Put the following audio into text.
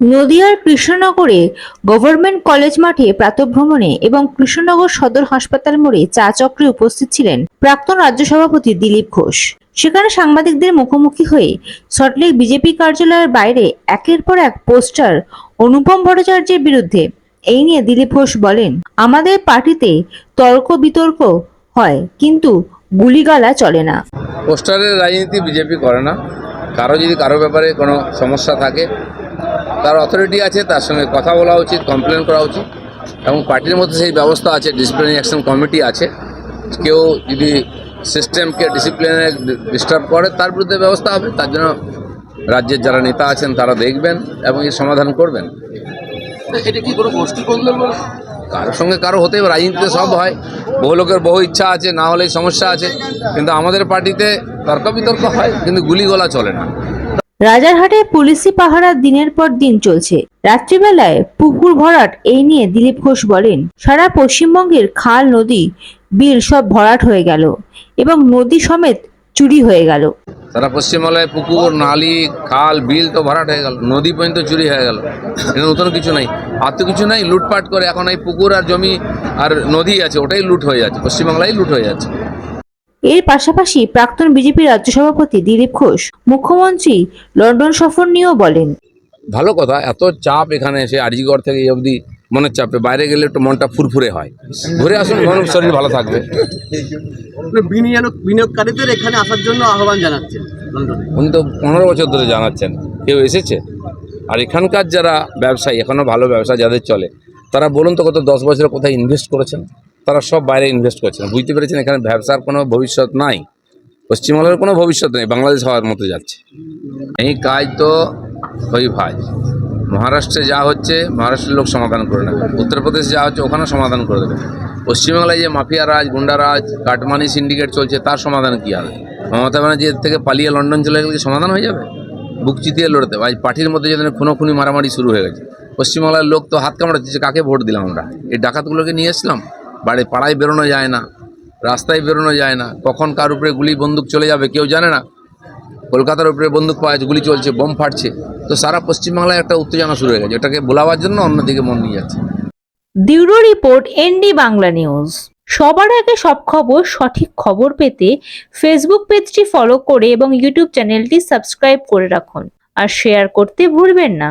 নদিয়ার কৃষ্ণনগরে government college মাঠে প্রাতভ্রমণে এবং কৃষ্ণনগর সদর হাসপাতাল মোড়ে চা চক্রে উপস্থিত ছিলেন প্রাক্তন রাজ্য সভাপতি দিলীপ ঘোষ। সেখানে সাংবাদিকদের মুখোমুখি হয়ে সল্টলেক বিজেপি কার্যালয়ের বাইরে একের পর এক পোস্টার অনুপম ভট্টাচার্যের বিরুদ্ধে এই নিয়ে দিলীপ ঘোষ বলেন, আমাদের পার্টিতে তর্ক বিতর্ক হয়, কিন্তু গুলিগালা চলে না। পোস্টারের রাজনীতি বিজেপি করে না। কারও যদি কারও ব্যাপারে কোনো সমস্যা থাকে তার অথরিটি আছে তার সঙ্গে কথা বলা উচিত কমপ্লেন করা উচিত এবং পার্টির মধ্যে সেই ব্যবস্থা আছে ডিসিপ্লিনারি অ্যাকশন কমিটি আছে। কেউ যদি সিস্টেমকে ডিসিপ্লিনে ডিস্টার্ব করে তার বিরুদ্ধে ব্যবস্থা হবে তার জন্য রাজ্যের যারা নেতা আছেন তারা দেখবেন এবং এর সমাধান করবেন। এটা কি কোনো গোষ্ঠী কন্দল কারোর সঙ্গে কারও হতে রাজনীতিতে সব হয়। বহু লোকের বহু ইচ্ছা আছে না হলেই সমস্যা আছে কিন্তু আমাদের পার্টিতে তর্ক বিতর্ক হয় কিন্তু গুলিগোলা চলে না। রাজারহাটে পুলিশি পাহারা দিনের পর দিন চলছে। রাত্রিবেলায় পুকুর ভরাট এই নিয়ে দিলীপ ঘোষ বলেন, সারা পশ্চিমবঙ্গের খাল, নদী, বিল সব ভরাট হয়ে গেল এবং নদী সমেত চুরি হয়ে গেল। সারা পশ্চিমবাংলায় পুকুর, নালি, খাল, বিল তো ভরাট হয়ে গেল, নদী পর্যন্ত চুরি হয়ে গেল। নতুন কিছু নাই। আর তো কিছু নাই, লুটপাট করে এখন এই পুকুর আর জমি আর নদী আছে, ওটাই লুট হয়ে যাচ্ছে, পশ্চিমবাংলায় লুট হয়ে যাচ্ছে। এর পাশাপাশি প্রাক্তন বিজেপি রাজ্য সভাপতি দিলীপ ঘোষ মুখ্যমন্ত্রী লন্ডন সফর নিয়েও বলেন। ভালো কথা এত চাপ এখানে এসে আরজিগড় থেকে এই অবধি মনের চাপে বাইরে গেলে একটু মনটা ফুরফুরে হয়। ঘুরে আসুন মনের শরীর ভালো থাকবে। বিনিয়োগকারীদের এখানে আসার জন্য আহ্বান জানাচ্ছেন উনি তো পনেরো বছর ধরে জানাচ্ছেন কেউ এসেছে? আর এখানকার যারা ব্যবসায়ী এখনও ভালো ব্যবসা যাদের চলে তারা বলুন তো কত দশ বছরে কোথায় ইনভেস্ট করেছেন? তারা সব বাইরে ইনভেস্ট করেছেন বুঝতে পেরেছেন? এখানে ব্যবসার কোনো ভবিষ্যৎ নাই। পশ্চিমবাংলার কোনো ভবিষ্যৎ নেই। বাংলাদেশ হওয়ার মতো যাচ্ছে। এই কাজ তো হই ভাই। মহারাষ্ট্রে যা হচ্ছে, মহারাষ্ট্রের লোক সমাধান করে নেবে। উত্তরপ্রদেশে যা হচ্ছে, ওখানেও সমাধান করে দেবে। পশ্চিমবাংলায় যে মাফিয়া রাজ, গুন্ডা রাজ, কাটমানি সিন্ডিকেট চলছে, তার সমাধান কী হবে মমতা ব্যানার্জি এর থেকে পালিয়ে লন্ডন চলে গেলে সমাধান হয়ে যাবে? বুক চিতিয়ে লড়তে। আজ পার্টির মধ্যে যেন খুনোখুনি মারামারি শুরু হয়ে গেছে। পশ্চিমবাংলার লোক তো হাত কামড়াচ্ছে কাকে ভোট দিলাম আমরা? এই ডাকাতগুলোকে নিয়ে এসলাম? বাড়ি পাড়ায় বেরোনো যায় না, রাস্তায় বেরোনো যায় না। কখন কার উপরে গুলি বন্দুক চলে যাবে কেউ জানে না। কলকাতার উপরে বন্দুক পাওয়া গুলি চলছে, বোম ফাটছে। তো সারা পশ্চিমবাংলায় একটা উত্তেজনা শুরু হয়ে গেছে, এটাকে বোলাবার জন্য অন্যদিকে মন নিয়ে যাচ্ছে। Bureau report, ND Bangla news. সবার আগে সব খবর, সঠিক খবর পেতে ফেসবুক পেজটি ফলো করে এবং ইউটিউব চ্যানেলটি সাবস্ক্রাইব করে রাখুন। আর শেয়ার করতে ভুলবেন না।